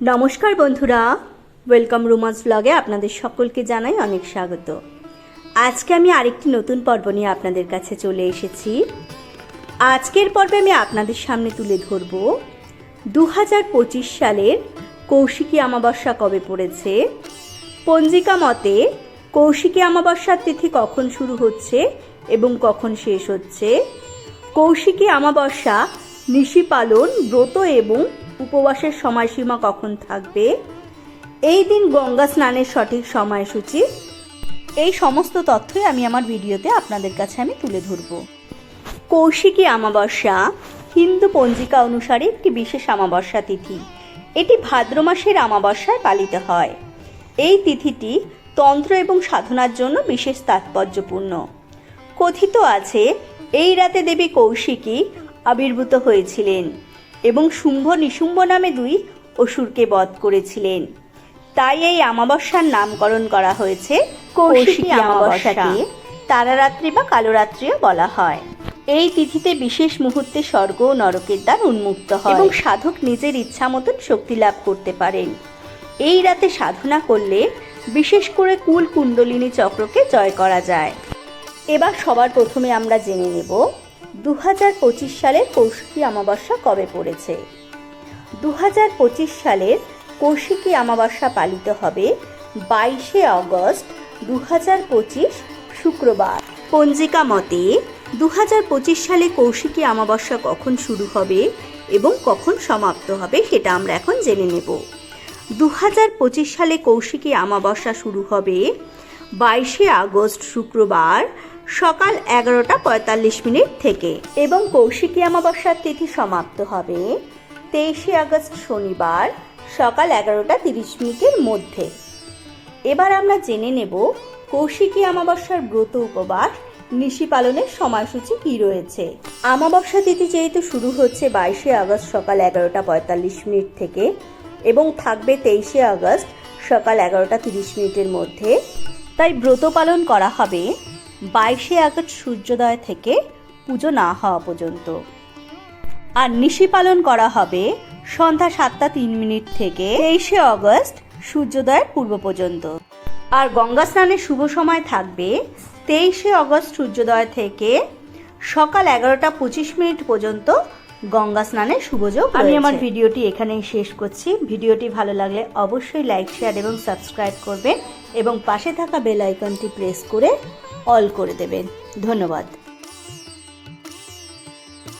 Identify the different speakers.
Speaker 1: নমস্কার বন্ধুরা welcome romance ব্লগে আপনাদের সকলকে জানাই অনেক স্বাগত। আজকে আমি আরেকটি নতুন পর্ব নিয়ে আপনাদের কাছে চলে এসেছি। আজকের পর্বে আমি আপনাদের সামনে তুলে ধরব দু হাজার পঁচিশ সালের কৌশিকী অমাবস্যা কবে পড়েছে, পঞ্জিকা মতে কৌশিকী অমাবস্যার তিথি কখন শুরু হচ্ছে এবং কখন শেষ হচ্ছে, কৌশিকী অমাবস্যা নিশি পালন, ব্রত এবং উপবাসের সময়সীমা কখন থাকবে? এই দিন গঙ্গা স্নানের সঠিক সময়সূচি। এই সমস্ত তথ্যই আমি আমার ভিডিওতে আপনাদের কাছে আমি তুলে ধরব। কৌশিকী অমাবস্যা হিন্দু পঞ্জিকা অনুসারে একটি বিশেষ অমাবস্যা তিথি। এটি ভাদ্র মাসের অমাবস্যায় পালিত হয়। এই তিথিটি তন্ত্র এবং সাধনার জন্য বিশেষ তাৎপর্যপূর্ণ। কথিত আছে, এই রাতে দেবী কৌশিকী আবির্ভূত হয়েছিলেন। এবং শুম্ভ নিশুম্ভ নামে দুই অসুরকে বধ করেছিলেন। তাই এই অমাবস্যার নামকরণ করা হয়েছে কৌশিকী অমাবস্যাকে তারারাত্রি বা কালোরাত্রিও বলা হয়। এই তিথিতে বিশেষ মুহূর্তে স্বর্গ ও নরকের দ্বার উন্মুক্ত হয় এবং সাধক নিজের ইচ্ছা মতন শক্তি লাভ করতে পারেন। এই রাতে সাধনা করলে বিশেষ করে কুল কুণ্ডলিনী চক্রকে জয় করা যায়। এবার সবার প্রথমে আমরা জেনে নেব দু হাজার পঁচিশ সালের কৌশিকী অমাবস্যা কবে পড়েছে? দু হাজার পঁচিশ সালের কৌশিকী অমাবস্যা পালিত হবে বাইশে আগস্ট দু হাজার পঁচিশ শুক্রবার। পঞ্জিকা মতে দু হাজার পঁচিশ সালে কৌশিকী অমাবস্যা কখন শুরু হবে এবং কখন সমাপ্ত হবে সেটা আমরা এখন জেনে নেব। দু হাজার পঁচিশ সালে কৌশিকী অমাবস্যা শুরু হবে বাইশে আগস্ট শুক্রবার সকাল এগারোটা পঁয়তাল্লিশ মিনিট থেকে। এবং কৌশিকী অমাবস্যার তিথি সমাপ্ত হবে তেইশে আগস্ট শনিবার সকাল এগারোটা তিরিশ মিনিটের মধ্যে। এবার আমরা জেনে নেব কৌশিকী অমাবস্যার ব্রত উপবাস, নিশি পালনের সময়সূচি কি রয়েছে। অমাবস্যা তিথি যেহেতু শুরু হচ্ছে বাইশে আগস্ট সকাল এগারোটা পঁয়তাল্লিশ মিনিট থেকে এবং থাকবে তেইশে আগস্ট সকাল এগারোটা তিরিশ মিনিটের মধ্যে। তাই ব্রত পালন করা হবে বাইশে আগস্ট সূর্যোদয় থেকে পুজো না হওয়া পর্যন্ত। আর নিশি পালন করা হবে সন্ধ্যা সাতটা তিন মিনিট থেকে তেইশে অগস্ট সূর্যোদয়ের পূর্ব পর্যন্ত। আর গঙ্গা স্নানের শুভ সময় থাকবে তেইশে অগস্ট সূর্যোদয় থেকে সকাল এগারোটা পঁচিশ মিনিট পর্যন্ত গঙ্গা স্নানের শুভযোগ আমি আমার ভিডিওটি এখানেই শেষ করছি। ভিডিওটি ভালো লাগলে অবশ্যই লাইক শেয়ার এবং সাবস্ক্রাইব করবেন এবং পাশে থাকা বেল আইকনটি প্রেস করে অল করে দেবেন। ধন্যবাদ।